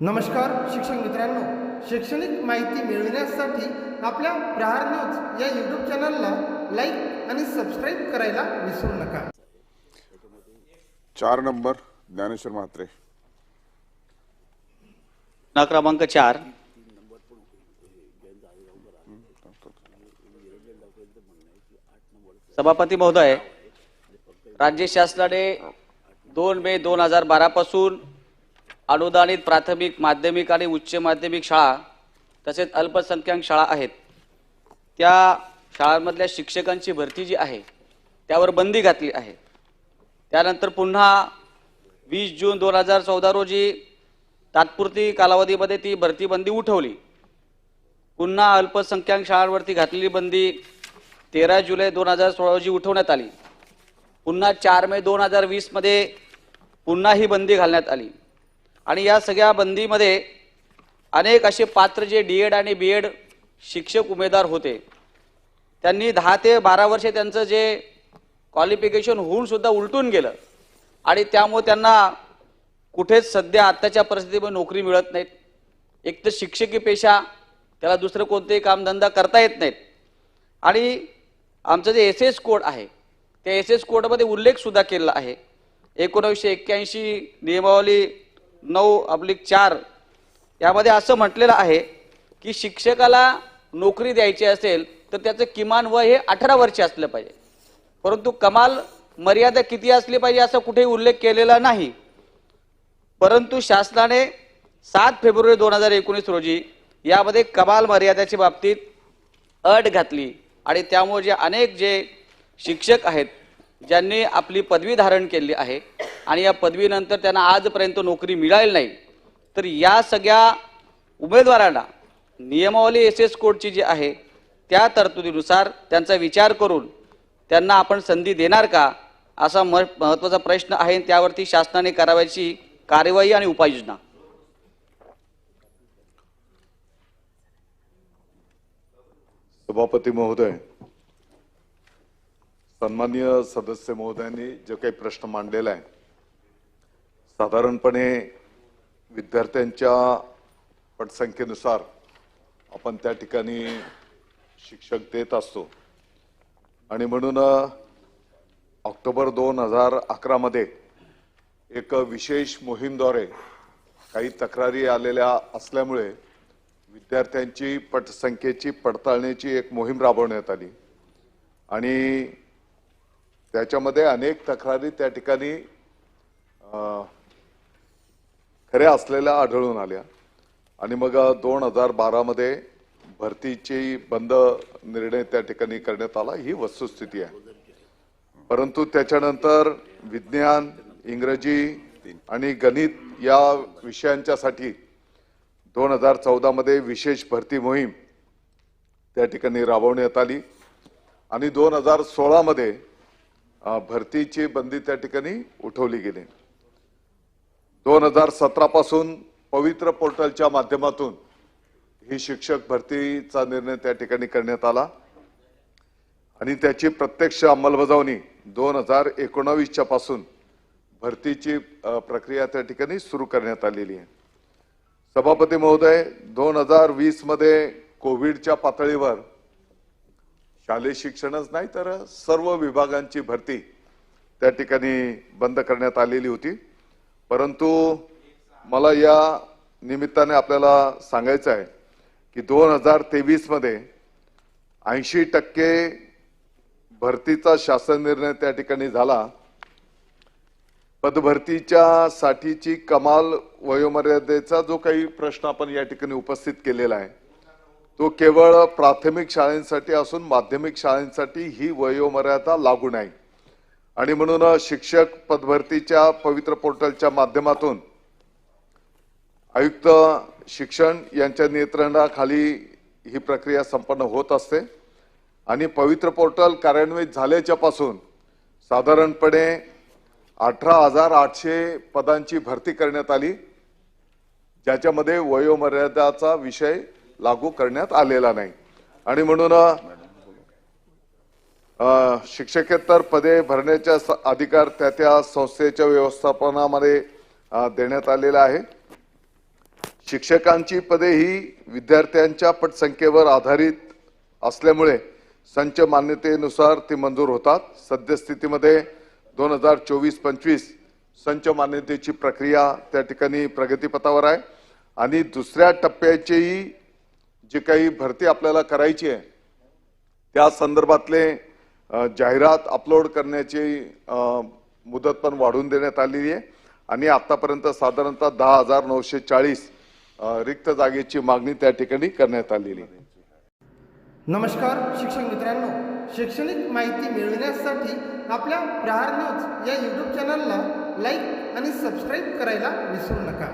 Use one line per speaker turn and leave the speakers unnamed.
नमस्कार शिक्षक मित्रांनो. शैक्षणिक माहिती मिळविण्यासाठी आपल्या प्रहार न्यूज या यूट्यूब चॅनलला लाईक आणि सबस्क्राईब करायला विसरू नका.
चार नंबर ज्ञानेश्वर म्हात्रे.
क्रमांक चार. सभापती महोदय राज्य शासनाने दोन मे दोन हजार बारा पासून अनुदानित प्राथमिक माध्यमिक आणि उच्च माध्यमिक शाळा तसेच अल्पसंख्याक शाळा आहेत. त्या शाळांमधल्या शिक्षकांची भरती जी आहे त्यावर बंदी घातली आहे. त्यानंतर पुन्हा वीस जून दोन हजार चौदा रोजी तात्पुरती कालावधीमध्ये ती भरती बंदी उठवली. पुन्हा अल्पसंख्याक शाळांवरती घातलेली बंदी तेरा जुलै दोन हजार सोळा रोजी उठवण्यात आली. पुन्हा चार मे दोन हजार वीसमध्ये पुन्हा ही बंदी घालण्यात आली. आणि या सगळ्या बंदीमध्ये अनेक असे पात्र जे डी एड आणि बी एड शिक्षक उमेदवार होते त्यांनी दहा ते बारा वर्षे त्यांचं जे क्वालिफिकेशन होऊन सुद्धा उलटून गेलं. आणि त्यामुळे त्यांना कुठेच सध्या आत्ताच्या परिस्थितीमध्ये नोकरी मिळत नाहीत. एक तर शिक्षकी पेशा त्याला दुसरं कोणतेही कामधंदा करता येत नाहीत. आणि आमचं जे एस एस कोड आहे त्या एस एस कोडमध्ये उल्लेखसुद्धा केलेला आहे. एकोणावीसशे एक्क्याऐंशी नियमावली नऊ अब्लिक चार. यामध्ये असं म्हटलेलं आहे की शिक्षकाला नोकरी द्यायची असेल तर त्याचं किमान वय हे अठरा वर्ष असलं पाहिजे. परंतु कमाल मर्यादा किती असली पाहिजे असा कुठेही उल्लेख केलेला नाही. परंतु शासनाने सात फेब्रुवारी दोन हजार एकोणीस रोजी यामध्ये कमाल मर्यादेच्या बाबतीत अट घातली आणि त्यामुळे जे अनेक जे शिक्षक आहेत ज्यांनी आपली पदवी धारण केली आहे आणि या पदवीनंतर त्यांना आजपर्यंत नोकरी मिळाली नाही. तर या सगळ्या उमेदवारांना नियमावली एस एस कोडची जी आहे त्या तरतुदीनुसार त्यांचा विचार करून त्यांना आपण संधी देणार का असा म महत्त्वाचा प्रश्न आहे आणि त्यावरती शासनाने करावयाची कार्यवाही आणि उपाययोजना.
सभापती महोदय सन्माननीय सदस्य महोदयांनी जो काही प्रश्न मांडलेला आहे साधारणपणे विद्यार्थ्यांच्या पटसंख्येनुसार आपण त्या ठिकाणी शिक्षक देत असतो. आणि म्हणून ऑक्टोबर दोन हजार अकरामध्ये एक विशेष मोहीमद्वारे काही तक्रारी आलेल्या असल्यामुळे विद्यार्थ्यांची पटसंख्येची पडताळणीची एक मोहीम राबवण्यात आली. आणि त्याच्यामध्ये अनेक तक्रारी त्या ठिकाणी खऱ्या असलेल्या आढळून आल्या. आणि मग दोन हजार बारामध्ये भरतीची बंद निर्णय त्या ठिकाणी करण्यात आला. ही वस्तुस्थिती आहे. परंतु त्याच्यानंतर विज्ञान इंग्रजी आणि गणित या विषयांच्यासाठी दोन हजार चौदामध्ये विशेष भरती मोहीम त्या ठिकाणी राबवण्यात आली. आणि दोन हजार सोळामध्ये भरतीची बंदी त्या ठिकाणी उठवली गेली. दोन हजार सतरा पासून पवित्र पोर्टलच्या माध्यमातून ही शिक्षक भरतीचा निर्णय त्या ठिकाणी करण्यात आला. आणि त्याची प्रत्यक्ष अंमलबजावणी दोन हजार एकोणावीसच्या पासून भरतीची प्रक्रिया त्या ठिकाणी सुरू करण्यात आलेली आहे. सभापती महोदय दोन हजार वीसमध्ये कोविडच्या पातळीवर शालेय शिक्षणच नाही तर सर्व विभागांची भरती त्या ठिकाणी बंद करण्यात आलेली होती. परंतु मला या निमित्ताने आपल्याला सांगायचं आहे की दोन हजार तेवीसमध्ये ऐंशी टक्के भरतीचा शासन निर्णय त्या ठिकाणी झाला. पदभरतीच्या साठीची कमाल वयोमर्यादेचा जो काही प्रश्न आपण या ठिकाणी उपस्थित केलेला आहे तो केवळ प्राथमिक शाळेंसाठी असून माध्यमिक शाळेंसाठी ही वयोमर्यादा लागू नाही. आणि म्हणून शिक्षक पदभरतीच्या पवित्र पोर्टलच्या माध्यमातून आयुक्त शिक्षण यांच्या नियंत्रणाखाली ही प्रक्रिया संपन्न होत असते. आणि पवित्र पोर्टल कार्यान्वित झाल्याच्यापासून साधारणपणे अठरा हजार आठशे पदांची भरती करण्यात आली ज्याच्यामध्ये वयोमर्यादाचा विषय लागू करण्यात आलेला नाही. आणि म्हणून शिक्षकेतर पदे भरण्याचा अधिकार त्या त्या संस्थेच्या व्यवस्थापनामध्ये देण्यात आलेला आहे. शिक्षकांची पदे ही विद्यार्थ्यांच्या पटसंख्येवर आधारित असल्यामुळे संच मान्यतेनुसार ती मंजूर होतात. सद्यस्थितीमध्ये दोन हजार चोवीस पंचवीस संच मान्यतेची प्रक्रिया त्या ठिकाणी प्रगतीपथावर आहे. आणि दुसऱ्या टप्प्याचीही जी काही भरती आपल्याला करायची आहे त्या संदर्भातले जाहिरात अपलोड करण्याची मुदत पण वाढवून देण्यात आलेली आहे. आणि आतापर्यंत साधारणतः दहा हजार नऊशे चाळीस रिक्त जागेची मागणी त्या ठिकाणी करण्यात आलेली आहे.
नमस्कार शिक्षक मित्रांनो. शैक्षणिक माहिती मिळविण्यासाठी आपल्या प्रहार न्यूज या यूट्यूब चॅनलला लाईक आणि सबस्क्राईब करायला विसरू नका.